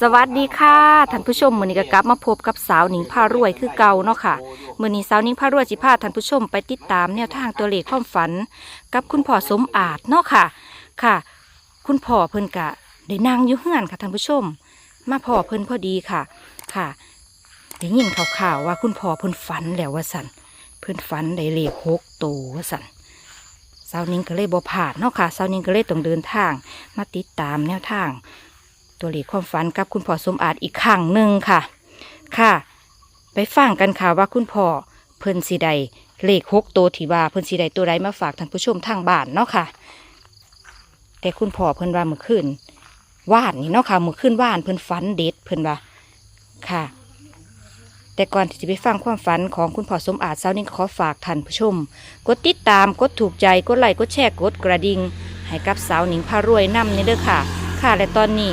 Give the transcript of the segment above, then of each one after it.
สวัสดีค่ะท่านผู้ชมมือนี้ก็กลับมาพบกับสาวหนิงพารวยคือเก่าเนาะค่ะมือนี้สาวหนิงพารวยสิพาท่านผู้ชมไปติดตามแนวทางตัวเลขความฝัน กับคุณพ่อสมอาจเนาะค่ะ ค่ะ คุณพ่อเพิ่นกะได้นั่งอยู่เฮือนค่ะท่านผู้ชม มาพ่อเพิ่นพอดีค่ะ ค่ะได้ยินข่าวๆว่าคุณพ่อเพิ่นฝันแล้วว่าสันเพิ่นฝันได้เลขหกตัวว่าสันสาวนิงก็เลยบ่พลาดเนาะค่ะสาวนิงก็เลยต้องเดินทาง มาติดตามแนวทาง ตัวเลขความฝันกับคุณพ่อสมอาจอีกครั้งหนึ่งค่ะ ค่ะ ไปฟังกันค่ะว่าคุณพ่อเพิ่นสีใดเลขหกตัวที่ว่าเพิ่นสีใดตัวใดมาฝากท่านผู้ชมทางบ้านเนาะค่ะ แต่คุณพ่อเพิ่นว่าเมื่อคืนว่านนี่เนาะค่ะเมื่อคืนว่านเพิ่นฝันเด็ดเพิ่นว่าค่ะ แต่ก่อนที่จะไปฟังความฝันของคุณพ่อสมอาจเช้านี้ขอฝากท่านผู้ชม กดติดตามกดถูกใจกดไลค์กดแชร์กดกระดิ่งให้กับสาวหนิงพารวยนำนี่เด้อค่ะ ค่ะและตอนนี้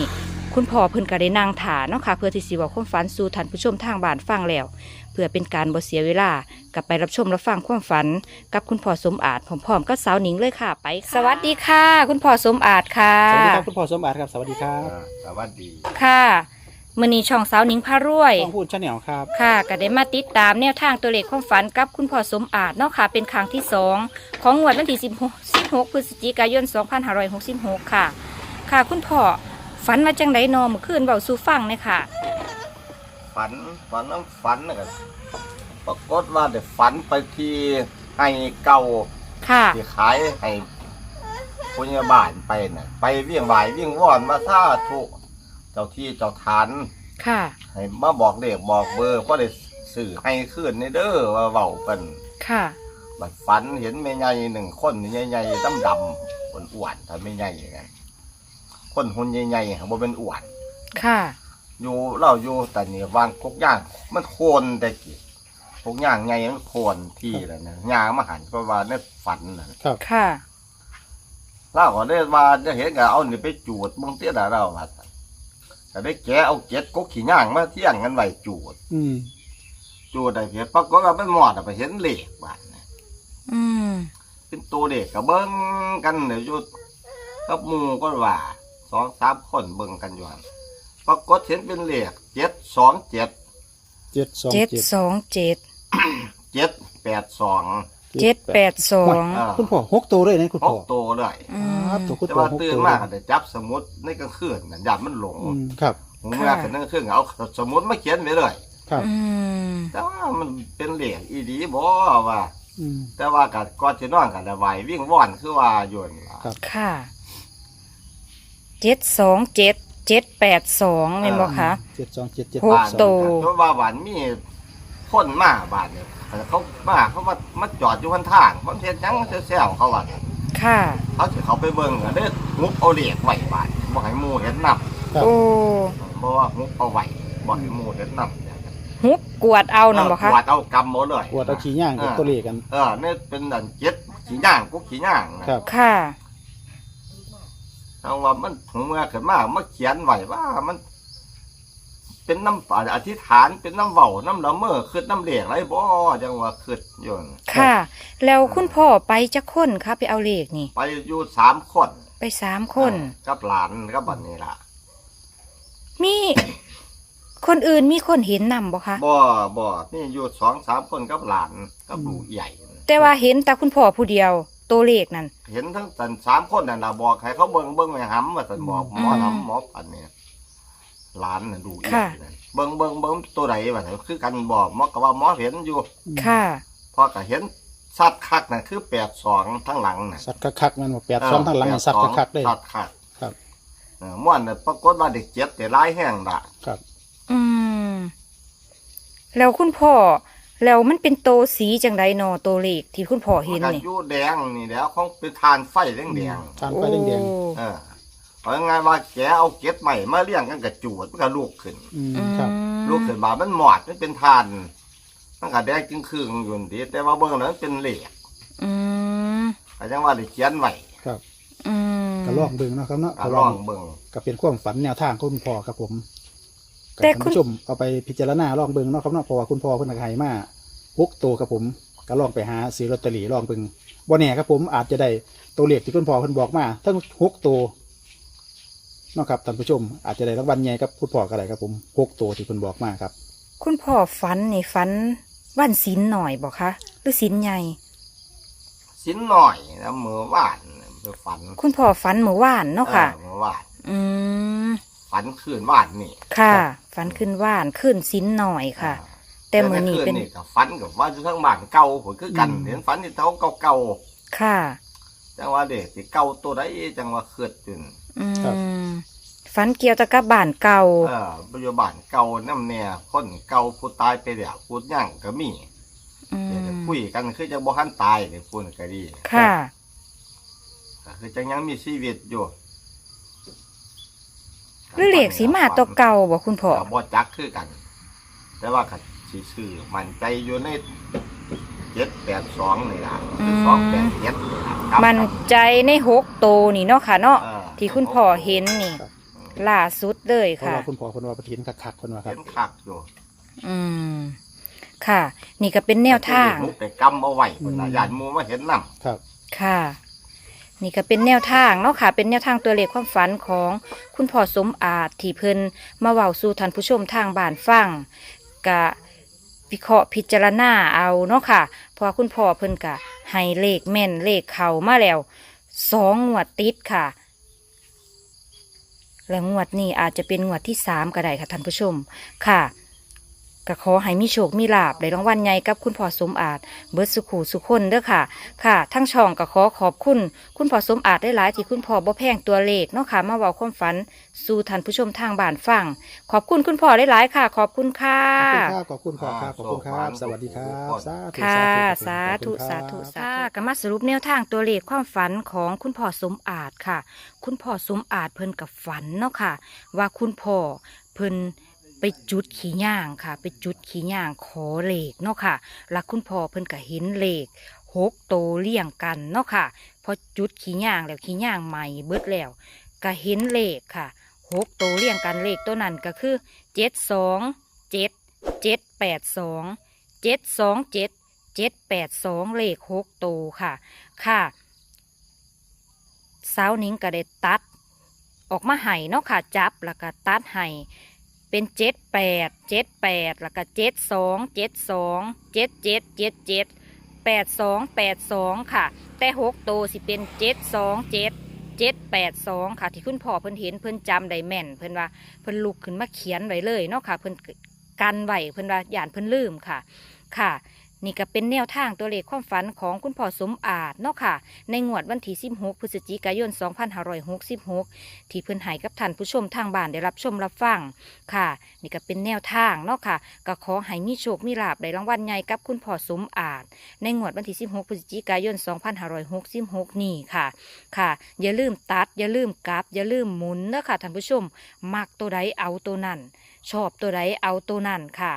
คุณพ่อเพิ่นก็ได้นางถาเนาะค่ะเพื่อที่สิเว้าความฝันสู่ท่านผู้ชมทางบ้านฟังแล้ว เพื่อเป็นการบ่เสียเวลากลับไปรับชมรับฟังความฝัน กับคุณพ่อสมอาจพร้อมๆกับสาวหนิงเลยค่ะไปค่ะสวัสดีค่ะ คุณพ่อสมอาจค่ะ สวัสดีครับคุณพ่อสมบัติครับสวัสดีครับอ่าสวัสดีค่ะมื้อนี้ช่องสาวหนิงพารวย ต้องพูดชาแนลครับ ค่ะก็ได้มาติดตามแนวทางตัวเลขความฝันกับคุณพ่อสมอาจเนาะค่ะ เป็นครั้งที่สองของงวดวันที่16 16พฤศจิกายน 2566 ค่ะ ค่ะคุณพ่อ ฝันมาจังไดนอเมื่อคืนเบาสู่ฟังเลยค่ะ ฝันฝันน้ำฝันนะก็ปรากฏว่าเดี๋ยวฝันไปที่ให้เก่าค่ะที่ขายให้พยาบาลไปน่ะ ไปเวี่ยงบ่ายเวี่ยงว่อนมาท่าทุเจ้าที่เจ้าทานค่ะ ให้มาบอกเด็กบอกเบอร์เพราะได้สื่อให้ขึ้นในเด้อว่าเบาเป็นค่ะบัดฝันเห็นแม่ใหญ่หนึ่งคนใหญ่ๆดำดำๆอ้วนๆถ้าไม่ใหญ่อย่างนั้น คนหุ่นใหญ่ๆบ่เป็นอ้วนค่ะ อยู่เราอยู่แต่นี่วางกกย่าง มันโคนแต่กี่กกย่างไงมันโคนที่แล้วนะย่างมาหันก็ว่าในฝันนะครับค่ะเราก็ได้ว่าจะเห็นกับเอานี่ไปจูดมึงเตี้ยดาเราว่าแต่ได้แกะเอาเก็ดกกขี้ย่างมาเที่ยงกันไว้จูด อืมจูดได้เพียปรากฏว่าเป็นหมอดอะไปเห็นเหล็กบ้านนะอืมเป็นตัวเด็กกับเบิ้งกันเดี๋ยวจุดกับหมูก็ว่า สองสามคนเบิ้งกันอยู่หั่นปรากฏเห็นเป็นเหล็กเจ็ดสองเจ็ดเจ็ดสองเจ็ดเจ็ดสองเจ็ดเจ็ดแปดสองเจ็ดแปดสองอ่าคุณพ่อหกตัวเลยนะคุณหพ่อกตัวเลยอืครับมตัวคุณแต่พ่อว่าหกตื่นตัวมากแต่จับสมุดในกลางคืนน่ะยามมันหลงอืมครับหูเมื่อคืนนั่งคืนเอาสมุดมาเขียนไว้เลย ครับอืม แต่ว่ามันเป็นเหล็กอีดีบ่ว่า อืม แต่ว่ากัก่อนจะนอนกันระบายวิ่งว่อนคือว่าโยนล่ะครับค่ะ เจ็ดสองเจ็ดเจ็ดแปดสองเป็นบ่คะ เจ็ดสองเจ็ดเจ็ดหกบ้านตัว เพราะว่าบ้านมีคนมาบ้านเนี่ยเขามาเขามามาจอดอยู่บนทางเขาเฮ็ดหยังแซวๆเขาว่าค่ะ เขาสิเขาไปเบิ่งอะเด้งุบเอาเหล็กไว้บ้านบ่ให้หมู่เห็นนำครับโอ้เพราะว่างุบเอาไว้บ่ให้หมู่เห็นนำฮุบกวดเอานะบ่คะกวาดเอากำหมดเลยปวดเอาขี้ย่างเป็นตัวเลขกันเออเนี่ยเป็นดันเจ็ดขี้ย่างกุ๊กขี้ย่างนะครับค่ะ เอาว่ามันถึงเมื่อขึ้นมามาเขียนไว้ว่ามัน เป็นน้ำอธิษฐานเป็นน้ำเว้าน้ำละเมอคือน้ำเหลียงไรบ่จังว่าคือโยนค่ะ แล้วคุณพ่อไปจะคนคะไปเอาเลขนี่ ไปอยู่สามคนไปสามคน กับหลานกับบัดนี้ล่ะ มี คนอื่นมีคนเห็นนำบ่คะบ่บ่นี่อยู่สองสามคนกับหลานกับลูกใหญ่ แต่ว่าเห็นแต่คุณพ่อผู้เดียว ตัวเลขนั่นเห็นทั้งสันสามคนนั่นล่ะบอกให้เขาเบิ่งเบิ่งไว้หำว่าสันบอกหมออืมหำหมอปันเนี่ยหลานน่ะดูใหญ่นั่นเบิ่งเบิ่งเบิ่งตัวใดว่าซั่นคือกันบอกหมอก็ว่าหมอเห็นอยู่ค่ะพอก็เห็นสัตว์คักน่ะคือแปดสองทั้งหลังน่ะสัตว์คักๆมันบอกแปดสองทางหลังนี่สัตว์คักๆได้สัตว์คักครับเออม่วนน่ะปรากฏว่าเด็กเจ็บแต่ร้ายแห้งละครับ อืมแล้วคุณพ่อ แล้วมันเป็นโตสีจังไดนอตัวเลขที่คุณพ่อเห็นมันี่อยู่แดงนี่แล้วของเป็นทานไฟแดงแดงทานไฟแดงโอ้ๆเออเอาง่ายๆว่าแกเอาเก็ดใหม่มาเลี้ยงกันกับจูดมันก็ลูกขึ้นๆอืมอืมครับลูกขึ้นมามันหมอดมันเป็นทานมันก็แดงจึงคืงๆอยู่ดีแต่ว่าเบื้องนั้นเป็นเหล็กอืมก็ยังว่าได้เขียนไว้ครับอืมก็ลองเบิ่งเนาะครับเนาะก็ลองเบิ่งก็เป็นความฝันแนวทางของคุณพ่อครับผม แต่ท่านคุณผู้ชมเอาไปพิจารณาลองเบิ่งเนาะครับเนาะเพราะว่าคุณพ่อเพิ่นก็ให้มาหกตัวครับผมก็ลองไปหาซื้อลอตเตอรี่ลองเบิ่งบ่แน่ครับผมอาจจะได้ตัวเลขที่คุณพ่อเพิ่นบอกมาทั้งหกตัวเนาะครับท่านผู้ชม อาจจะได้รางวัลใหญ่กับคุณพ่อก็ได้ครับผมหกตัวที่เพิ่นบอกมาครับ คุณพ่อฝันนี่ฝันวันศีลหน่อยบอกคะหรือศีลใหญ่ สินหน่อยนะมือวานไปฝันคุณพ่อฝันเมื่อวานเนาะค่ะ เออมือวาน อืม ฝันคืนวานนี่ค่ะครับฝันขึ้นว่านขึ้นศีลหน่อยค่ะอ่าแต่มือนี้เป็นแต่กับฝันกับว่าอยู่ทั้งบ้านเก่าผมคือกันอืมเห็นฝันที่เท่าเก่าค่ะ ๆจังว่าเด็กสิเก่าตัวใดจังว่าเกิดขึ้นอืครับ มฝันเกี่ยวกับกับบ้านเก่า เออปัจจุบันเก่าน้ำเนี่ยคนเก่าผู้ตายไปแล้วผู้ย่างก็มีอืเดี๋ยวจะมคุยกันคือจะบ่ทันตายเนี่ยพูดก็ดีค่ะ ก็คือจังยังมีชีวิตอยู่ หรือเหล็กสีมาตัวเก่าบอกคุณพ่อก็บ่จักคือกัน แต่ว่าก็สิซื้อมันใจอยู่ในเจ็ดแปดสองนี่ล่ะคือสองแปดเจ็ดนี่ล่ะครับมันใจในหกโตวนี่เนาะค่ะเนาะเออที่คุณพ่อเห็นนี่ครับล่าสุดเลยเพราะค่ะว่าคุณพ่อเพิ่นว่าประทินคักๆเพิ่นว่าครัเห็บนคักอยู่อืมค่ะ นี่ก็เป็นแนวทางมุกไปกำเอาไว้คนละอืมญาติหมูมาเห็นนำครับ ค่ะ นี่ก็เป็นแนวทางเนาะค่ะ เป็นแนวทางตัวเลขความฝันของคุณพ่อสมอาจที่เพิ่นมาเว้าสู่ท่านผู้ชมทางบ้านฟังกะวิเคราะห์พิจารณาเอาเนาะค่ะเพราะคุณพ่อเพิ่นกะให้เลขแม่นเลขเข้ามาแล้วสองงวดติดค่ะ และงวดนี้อาจจะเป็นงวดที่สามก็ได้ค่ะท่านผู้ชมค่ะ ก็ขอให้มีโชคมีลาบได้รางวัลใหญ่กับคุณพ่อสมอาจเบิดสุขูสุขคนเด้อค่ะ ค่ะ ทั้งช่องก็ขอขอบคุณ คุณพ่อสมอาจได้หลายที่คุณพ่อบ่แพงตัวเลขเนาะค่ะ มาเว้าความฝัน สู่ท่านผู้ชมทางบ้านฟัง ขอบคุณคุณพ่อได้หลายๆค่ะ ขอบคุณค่ะ ขอบคุณครับขอบคุณพ่อครับขอบคุณครับ สวัสดีครับสาธุค่ะ สาสาธุธุขสาอบธุคุณครับสาธุก็มาสรุปแนวทางตัวเลขความฝันของคุณพ่อสมอาจค่ะ คุณพ่อสมอาจเพิ่นกับฝันเนาะค่ะ ว่าคุณพ่อเพิ่น ไปจุดขี่ย่างค่ะ ไปจุดขี่ย่างขอเลขเนาะค่ะแล้วคุณพ่อเพิ่นก็เห็นเลขหกโตเลี่ยงกันเนาะค่ะพอจุดขี่ย่างแล้วขี่ย่างใหม่เบิดแล้วก็เห็นเลขค่ะหกโตเลี่ยงกันเลขตัวนั้นก็คือเจ็ดสองเจ็ดเจ็ดแปดสองเจ็ดสองเจ็ดเจ็ดแปดสองเลขหกโตค่ะค่ะสาวนิ้งก็ได้ตัดออกมาให้เนาะค่ะจับแล้วก็ตัดให้ เป็นเจ็ดแปดเจ็ดแปดแล้วก็เจ็ดสองเจ็ดสองเจ็ดเจ็ดเจ็ดเจ็ดแปดสองแปดสองค่ะ แต่หกโตสิเป็นเจ็ดสองเจ็ดเจ็ดแปดสองค่ะ ที่คุณพ่อเพิ่นเห็นเพิ่นจำได้แม่น เพิ่นว่าเพิ่นลุกขึ้นมาเขียนไว้เลยเนาะค่ะเพิ่นกันไว้เพิ่นว่าหยานเพิ่นลืมค่ะค่ะ นี่ก็เป็นแนวทางตัวเลขความฝันของคุณพ่อสมอาจเนาะค่ะ ในงวดวันที่ 16 พฤศจิกายน 2566 ที่เพิ่อนให้กับท่านผู้ชมทางบ้านได้รับชมรับฟังค่ะ นี่ก็เป็นแนวทางเนาะค่ะ ก็ขอให้มีโชค มีลาบได้รางวัลใหญ่กับคุณพ่อสมอาจ ในงวดวันที่ 16 พฤศจิกายน 2566 นี่ค่ะ ค่ะ อย่าลืมตัด อย่าลืมกลับ อย่าลืมหมุนเนาะค่ะท่านผู้ชม มักตัวใดเอาตัวนั้น ชอบตัวใดเอาตัวนั้นค่ะ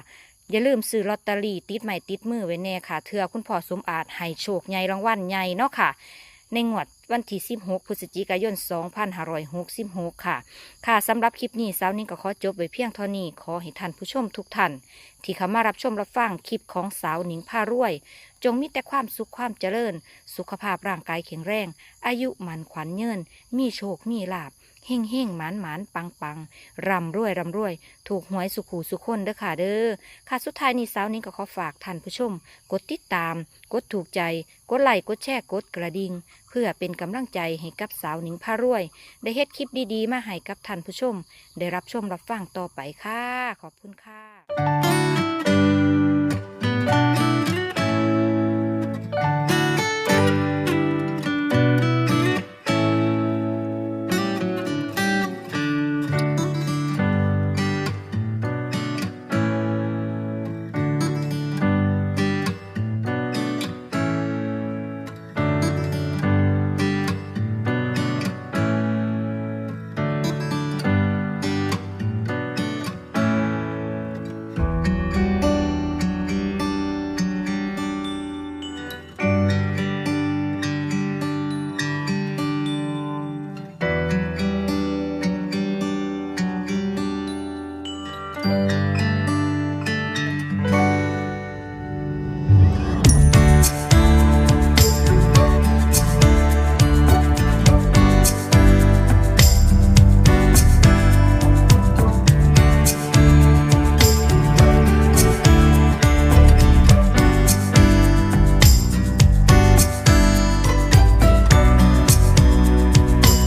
อย่าลืมซื้อลอตเตอรี่ติดใหม่ติดมือไว้แน่ค่ะเถื่อคุณพ่อสมอาจให้โชคใหญ่รางวัลใหญ่เนาะค่ะ ในงวดวันที่ 16 พฤศจิกายน 2566 ค่ะ ค่ะสำหรับคลิปนี้สาวนิ้งก็ขอจบไว้เพียงเท่านี้ ขอให้ท่านผู้ชมทุกท่าน ที่เข้ามารับชมรับฟังคลิปของสาวหนิงพารวย จงมีแต่ความสุขความเจริญ สุขภาพร่างกายแข็งแรง อายุมันขวัญเงินมีโชคมีลาบ เฮ่งเฮ่งหมานหมานปังปังรำรวยรำรวย ถูกหวยสุขูสุขคนเด้อค่ะเด้อค่ะสุดท้ายนี้สาวนิ้ก็ขอฝากท่านผู้ชม กดติดตาม กดถูกใจ กดไลค์กดแชร์กดกระดิ่งเพื่อเป็นกำลังใจให้กับสาวหนิงพารวย ได้เฮ็ดคลิปดีๆ มาให้กับท่านผู้ชม ได้รับชมรับฟังต่อไปค่ะ ขอบคุณค่ะ